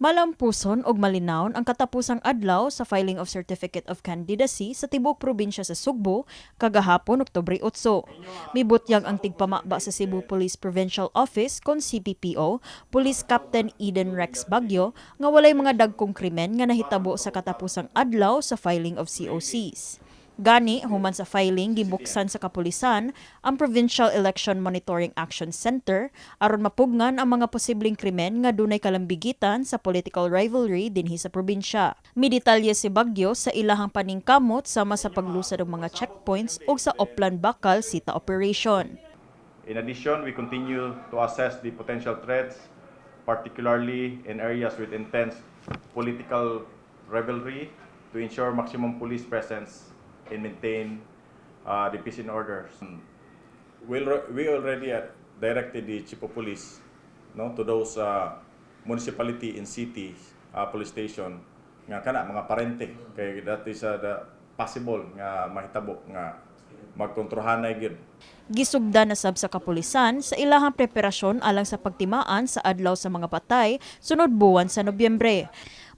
Malampuson og malinawon ang katapusang adlaw sa filing of Certificate of Candidacy sa tibok probinsya sa Sugbo kagahapon Oktubre 8. Mibutyag ang tigpamaba sa Cebu Police Provincial Office kon CPPO, Police Captain Eden Rex Bagyo nga walay mga dagkong krimen nga nahitabo sa katapusang adlaw sa filing of COCs. Gani, human sa filing, gibuksan sa kapulisan ang Provincial Election Monitoring Action Center aron mapugnan ang mga posibleng krimen nga dunay kalambigitan sa political rivalry dinhi sa probinsya. Midetalye si Bagyo sa ilahang paningkamot sama sa paglusad ng mga checkpoints ug sa Oplan Bakal Sita Operation. In addition, we continue to assess the potential threats, particularly in areas with intense political rivalry, to ensure maximum police presence and maintain uh, the peace and order. We'll, we already directed the chief of police no, to those uh, municipality and city uh, police station nga kana mga parente kay that is uh, the possible nga mahitabo nga magkontrohanay gyud Gisugda na sab sa kapulisan sa ilahang preparasyon alang sa pagtimaan sa adlaw sa mga patay sunod buwan sa Nobyembre.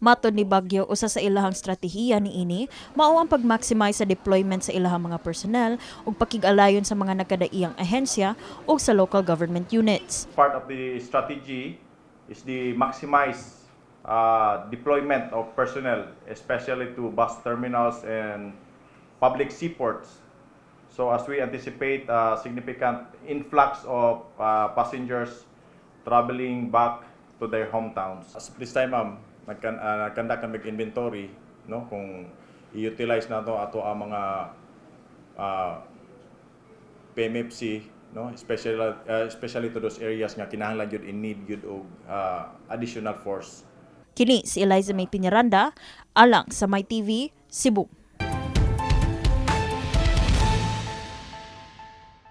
Matod ni Bagyo usa sa ilahang stratehiya niini mao ang pag-maximize sa deployment sa ilahang mga personnel ug pakig-alayon sa mga nagkadaiyang ahensya ug sa local government units. part of the strategy is the maximize uh, deployment of personnel, especially to bus terminals and public seaports. So as we anticipate a significant influx of uh, passengers traveling back to their hometowns. As this time, ma'am, nagkan uh, nagkanda kami inventory, no, kung i-utilize na to ato ang mga uh, PMFC no? Especially uh, especially to those areas nga kinahanglan gyud in need gyud og uh, additional force. Kini si Eliza May Piñaranda alang sa My TV Cebu.